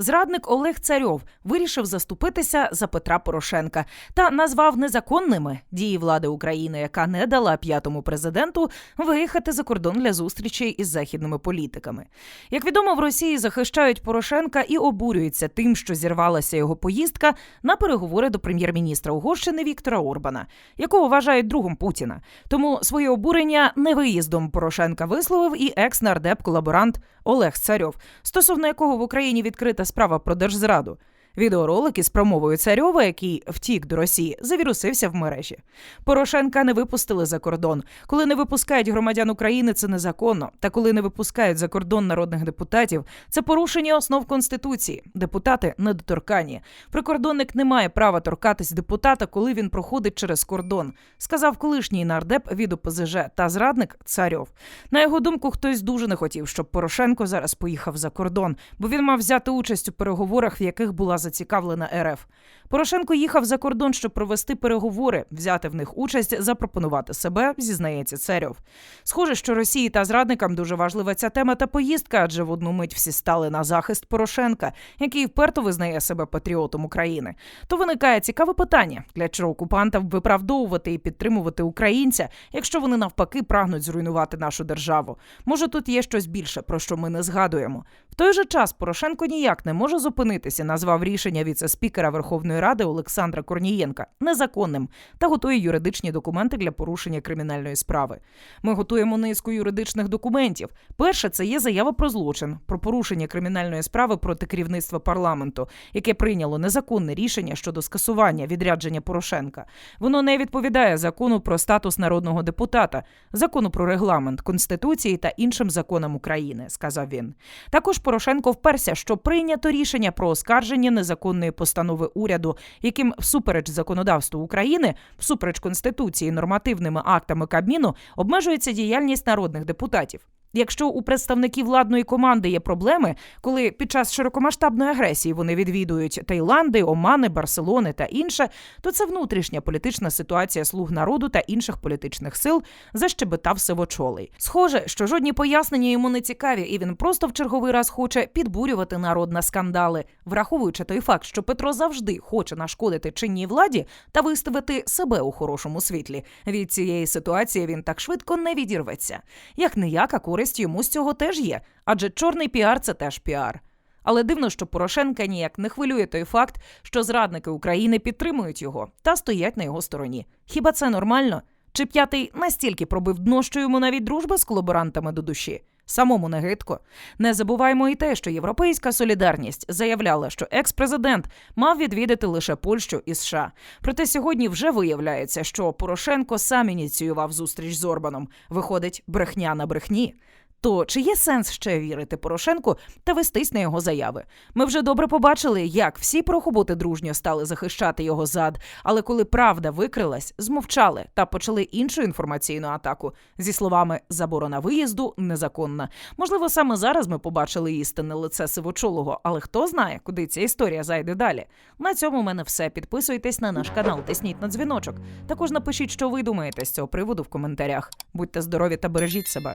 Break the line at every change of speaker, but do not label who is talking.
Зрадник Олег Царьов вирішив заступитися за Петра Порошенка та назвав незаконними дії влади України, яка не дала п'ятому президенту виїхати за кордон для зустрічей із західними політиками. Як відомо, в Росії захищають Порошенка і обурюються тим, що зірвалася його поїздка на переговори до прем'єр-міністра Угорщини Віктора Орбана, якого вважають другом Путіна. Тому своє обурення не виїздом Порошенка висловив і екс-нардеп-колаборант Олег Царьов, стосовно якого в Україні відкрита справа про держзраду. Відеоролик із промовою Царьова, який втік до Росії, завірусився в мережі. Порошенка не випустили за кордон. Коли не випускають громадян України, це незаконно. Та коли не випускають за кордон народних депутатів, це порушення основ конституції. Депутати недоторкані. Прикордонник не має права торкатись депутата, коли він проходить через кордон, сказав колишній нардеп від ОПЗЖ та зрадник Царьов. На його думку, хтось дуже не хотів, щоб Порошенко зараз поїхав за кордон, бо він мав взяти участь у переговорах, в яких була зацікавлена РФ. Порошенко їхав за кордон, щоб провести переговори, взяти в них участь, запропонувати себе, зізнається Царьов. Схоже, що Росії та зрадникам дуже важлива ця тема та поїздка, адже в одну мить всі стали на захист Порошенка, який вперто визнає себе патріотом України. То виникає цікаве питання: для чого окупантам виправдовувати і підтримувати українця, якщо вони навпаки прагнуть зруйнувати нашу державу. Може, тут є щось більше, про що ми не згадуємо. В той же час Порошенко ніяк не може зупинитися, назвав рішення віце-спікера Верховної Ради Олександра Корнієнка незаконним та готує юридичні документи для порушення кримінальної справи. Ми готуємо низку юридичних документів. Перше це є заява про злочин, про порушення кримінальної справи проти керівництва парламенту, яке прийняло незаконне рішення щодо скасування відрядження Порошенка. Воно не відповідає закону про статус народного депутата, закону про регламент конституції та іншим законам України, сказав він. Також Порошенко вперся, що прийнято рішення про оскарження незаконної постанови уряду, яким всупереч законодавству України, всупереч конституції, нормативними актами Кабміну обмежується діяльність народних депутатів. Якщо у представників владної команди є проблеми, коли під час широкомасштабної агресії вони відвідують Таїланди, Омани, Барселони та інше, то це внутрішня політична ситуація слуг народу та інших політичних сил, защебетав сивочолий. Схоже, що жодні пояснення йому не цікаві, і він просто в черговий раз хоче підбурювати народ на скандали, враховуючи той факт, що Петро завжди хоче нашкодити чинній владі та виставити себе у хорошому світлі. Від цієї ситуації він так швидко не відірветься. Як ніяка користь йому з цього теж є, адже чорний піар це теж піар. Але дивно, що Порошенка ніяк не хвилює той факт, що зрадники України підтримують його та стоять на його стороні. Хіба це нормально? Чи п'ятий настільки пробив дно, що йому навіть дружба з колаборантами до душі? Самому не гидко. Не забуваємо і те, що Європейська солідарність заявляла, що екс-президент мав відвідати лише Польщу і США. Проте сьогодні вже виявляється, що Порошенко сам ініціював зустріч з Орбаном. Виходить, брехня на брехні. То чи є сенс ще вірити Порошенку та вестись на його заяви? Ми вже добре побачили, як всі прохоботи дружньо стали захищати його зад, але коли правда викрилась, змовчали та почали іншу інформаційну атаку зі словами заборона виїзду незаконна. Можливо, саме зараз ми побачили істинне лице сивочолого, але хто знає, куди ця історія зайде далі. На цьому в мене все. Підписуйтесь на наш канал, тисніть на дзвіночок. Також напишіть, що ви думаєте з цього приводу в коментарях. Будьте здорові та бережіть себе.